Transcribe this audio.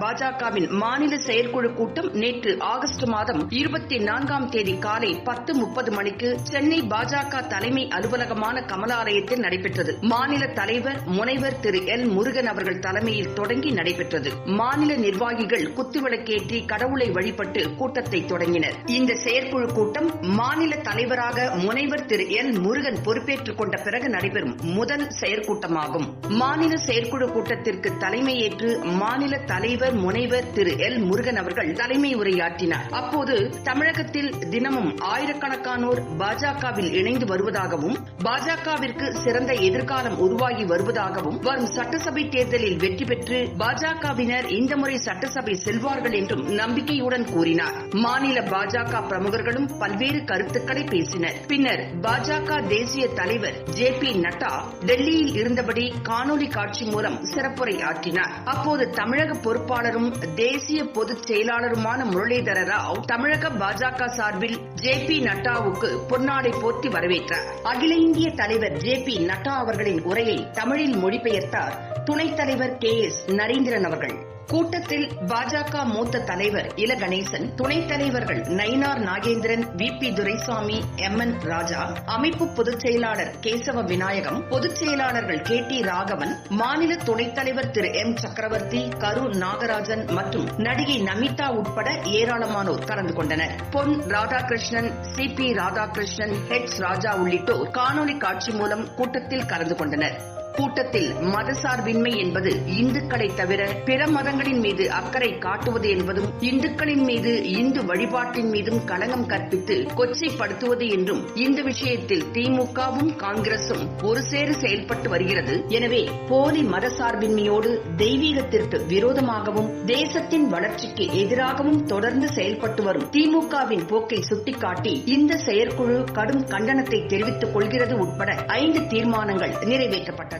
பாஜகவின் மாநில செயற்குழு கூட்டம் நேற்று ஆகஸ்ட் மாதம் இருபத்தி நான்காம் தேதி காலை பத்து முப்பது மணிக்கு சென்னை பாஜக தலைமை அலுவலகமான கமலாலயத்தில் நடைபெற்றது. மாநில தலைவர் முனைவர் திரு எல். முருகன் அவர்கள் தலைமையில் தொடங்கி நடைபெற்றது. மாநில நிர்வாகிகள் குத்துவிளக்கேற்றி கடவுளை வழிபட்டு கூட்டத்தை தொடங்கினர். இந்த செயற்குழு கூட்டம் மாநில தலைவராக முனைவர் திரு எல். முருகன் பொறுப்பேற்றுக் கொண்ட பிறகு நடைபெறும் முதல் செயற்கூட்டமாகும். மாநில செயற்குழு கூட்டத்திற்கு தலைமையேற்று மாநில தலைவர் முனைவர் திரு எல் முருகன் அவர்கள் தலைமை உரையாற்றினார். அப்போது தமிழகத்தில் தினமும் ஆயிரக்கணக்கானோர் பாஜகவில் இணைந்து வருவதாகவும் பாஜகவிற்கு சிறந்த எதிர்காலம் உருவாகி வருவதாகவும் வரும் சட்டசபை தேர்தலில் வெற்றி பெற்று பாஜகவினர் இந்த முறை சட்டசபை செல்வார்கள் என்றும் நம்பிக்கையுடன் கூறினார். மாநில பாஜக பிரமுகர்களும் பல்வேறு கருத்துக்களை பேசினர். பின்னர் பாஜக தேசிய தலைவர் ஜே பி நட்டா டெல்லியில் இருந்தபடி காணொலி காட்சி மூலம் சிறப்புரை ஆற்றினார் அப்போது தமிழக பொறுப்பாளரும் தேசிய பொதுச் செயலாளருமான முரளிதர ராவ் தமிழக பாஜக சார்பில் ஜே பி நட்டாவுக்கு பொன்னாடை போர்த்தி வரவேற்றார். அகில இந்திய தலைவர் ஜே பி நட்டா அவர்களின் உரையை தமிழில் மொழிபெயர்த்தார் துணைத் தலைவர் கே எஸ் நரேந்திரன் அவர்கள். கூட்டத்தில் பாஜக மூத்த தலைவர் இல கணேசன் துணைத் தலைவர்கள் Nainar Nagendran V P Duraisamy M N Raja அமைப்பு பொதுச் செயலாளர் கேசவ விநாயகம் பொதுச் செயலாளர்கள் கே டி ராகவன் மாநில துணைத் தலைவர் திரு எம் சக்கரவர்த்தி கரு நாகராஜன் மற்றும் நடிகை நமிதா உட்பட ஏராளமானோர் கலந்து கொண்டனர். Pon Radhakrishnan C P Radhakrishnan H Raja உள்ளிட்டோர் காணொலி காட்சி மூலம் கூட்டத்தில் கலந்து கொண்டனர். கூட்டத்தில் மதசார்பின்மை என்பது இந்துக்களை தவிர பிற மதங்களின் மீது அக்கறை காட்டுவது என்பதும் இந்துக்களின் மீது இந்து வழிபாட்டின் மீதும் களங்கம் கற்பித்து கொச்சைப்படுத்துவது என்றும் இந்த விஷயத்தில் திமுகவும் காங்கிரசும் ஒரு சேர செயல்பட்டு வருகிறது. எனவே போலி மதசார்பின்மையோடு தெய்வீகத்திற்கு விரோதமாகவும் தேசத்தின் வளர்ச்சிக்கு எதிராகவும் தொடர்ந்து செயல்பட்டு வரும் திமுகவின் போக்கை சுட்டிக்காட்டி இந்த செயற்குழு கடும் கண்டனத்தை தெரிவித்துக் கொள்கிறது உட்பட ஐந்து தீர்மானங்கள் நிறைவேற்றப்பட்டன.